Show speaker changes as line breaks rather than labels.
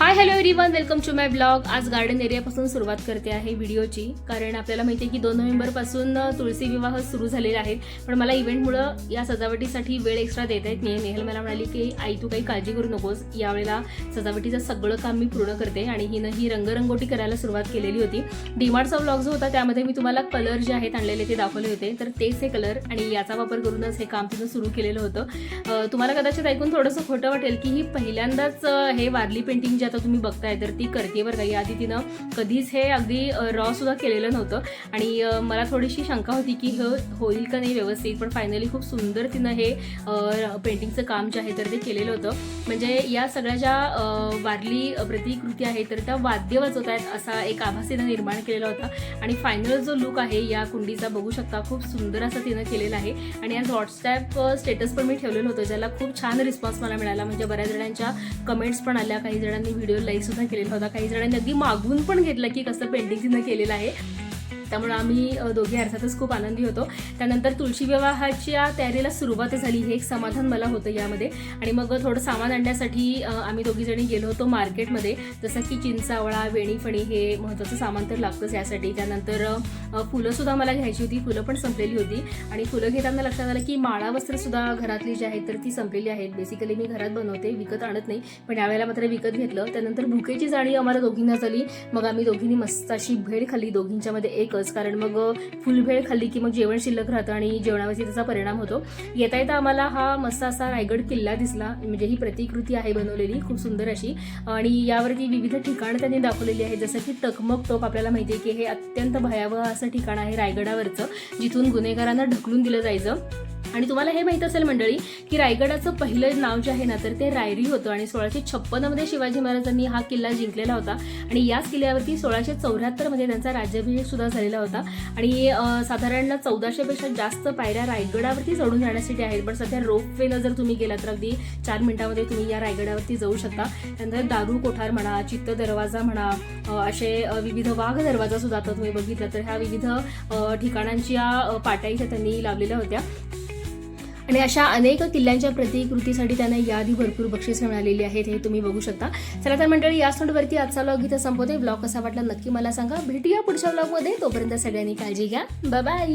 Hi hello everyone welcome to my blog आज garden एरियापासून सुरुवात करते आहे व्हिडिओची कारण आपल्याला माहिती आहे की दोन नोव्हेंबरपासून तुळसी तुळशी विवाह सुरू झालेले आहेत पण मला इव्हेंटमुळं या सजावटीसाठी वेळ एक्स्ट्रा देत आहेत. मी नेहल मला म्हणाली की आई तू काही काळजी करू नकोस. यावेळेला सजावटीचं सगळं काम मी पूर्ण करते. आणि हिनं ही रंगरंगोटी करायला सुरुवात केलेली होती. डीमार्टचा ब्लॉग जो होता. त्यामध्ये मी तुम्हाला कलर जे आहेत आणलेले ते दाखवले होते. तर तेच हे कलर आणि याचा वापर करूनच हे काम तिनं सुरू केलेलं होतं. तुम्हाला कदाचित ऐकून थोडंसं खोटं वाटेल की ही पहिल्यांदाच हे वारली पेंटिंग जे आता तुम्ही बघताय तर ती करते बरं का. याआधी तिनं कधीच हे अगदी रॉ सुद्धा केलेलं नव्हतं. आणि मला थोडीशी शंका होती की हे होईल का नाही व्यवस्थित पण फायनली खूप सुंदर तिनं हे पेंटिंगचं काम जे आहे तर ते केलेलं होतं. म्हणजे या सगळ्या ज्या वारली प्रतिकृती आहे तर त्या वाद्य वाजवत आहेत असा एक आभास तिनं निर्माण केलेला होता. आणि फायनल जो लुक आहे या कुंडीचा बघू शकता खूप सुंदर असं तिनं केलेलं आहे. आणि आज व्हॉट्सॲप स्टेटस पण मी ठेवलेलं होतं ज्याला खूप छान रिस्पॉन्स मला मिळाला. म्हणजे बऱ्याच जणांच्या कमेंट्स पण आल्या काही जणांनी व्हिडिओ लाईक सुद्धा केलेला होता. काही जणांनी अगदी मागून पण घेतलं की कसं पेंटिंग तिनं केलेलं आहे. त्यामुळे आम्ही दोघी अर्थातच खूप आनंदी होतो. त्यानंतर तुळशी विवाहाच्या तयारीला सुरुवात झाली. हे एक समाधान मला होतं यामध्ये. आणि मग थोडं सामान आणण्यासाठी आम्ही दोघी जणी गेलो होतो मार्केटमध्ये. जसं की चिंचावळा वेणीफणी हे महत्त्वाचं सामान तर लागतंच यासाठी. त्यानंतर फुलंसुद्धा मला घ्यायची होती. फुलं पण संपलेली होती. आणि फुलं घेताना लक्षात आलं की माळा वस्त्रसुद्धा घरातली जी आहेत तर ती संपलेली आहेत. बेसिकली मी घरात बनवते विकत आणत नाही. पण यावेळेला मात्र विकत घेतलं. त्यानंतर भुकेची जाणीव आम्हाला दोघींना झाली. मग आम्ही दोघींनी मस्त अशी भेळ खाल्ली. दोघींच्यामध्ये एकच एकच कारण मग फुल भेळ खाल्ली की मग जेवण शिल्लक राहतं आणि जेवणावरती त्याचा परिणाम होतो. येता येता आम्हाला हा मस्त असा रायगड किल्ला दिसला. म्हणजे ही प्रतिकृती आहे बनवलेली खूप सुंदर अशी. आणि यावरती विविध ठिकाणं त्यांनी दाखवलेली आहेत. जसं की टकमक टोप आपल्याला माहिती आहे की हे अत्यंत भयावह असं ठिकाण आहे रायगडावरचं जिथून गुन्हेगारांना ढकलून दिलं जायचं. आणि तुम्हाला हे माहीत असेल मंडळी की रायगडाचं पहिलं नाव जे आहे ना तर ते रायरी होतं आणि सोळाशे छप्पनमध्ये शिवाजी महाराजांनी हा किल्ला जिंकलेला होता. आणि याच किल्ल्यावरती सोळाशे चौऱ्याहत्तरमध्ये त्यांचा राज्याभिषेक सुद्धा झालेला होता. आणि साधारण चौदाशेपेक्षा जास्त पायऱ्या रायगडावरती चढून जाण्यासाठी आहेत. पण सध्या रोपवेनं जर तुम्ही गेलात तर अगदी चार मिनिटामध्ये तुम्ही या रायगडावरती जाऊ शकता. त्यानंतर दारू कोठार म्हणा चित्त दरवाजा म्हणा असे विविध वाघ दरवाजा सुद्धा आता तुम्ही बघितलं तर ह्या विविध ठिकाणांच्या पाट्या इथे त्यांनी लावलेल्या होत्या. आणि अशा अनेक किल्ल्यांच्या प्रतिकृतीसाठी त्यांना याआधी भरपूर बक्षीस मिळालेली आहेत हे तुम्ही बघू शकता. चला तर मंडळी या नोटवरती आजचा ब्लॉग इथं संपवते. ब्लॉग कसा वाटला नक्की मला सांगा. भेटूया पुढच्या ब्लॉगमध्ये तोपर्यंत सगळ्यांनी काळजी घ्या. बाय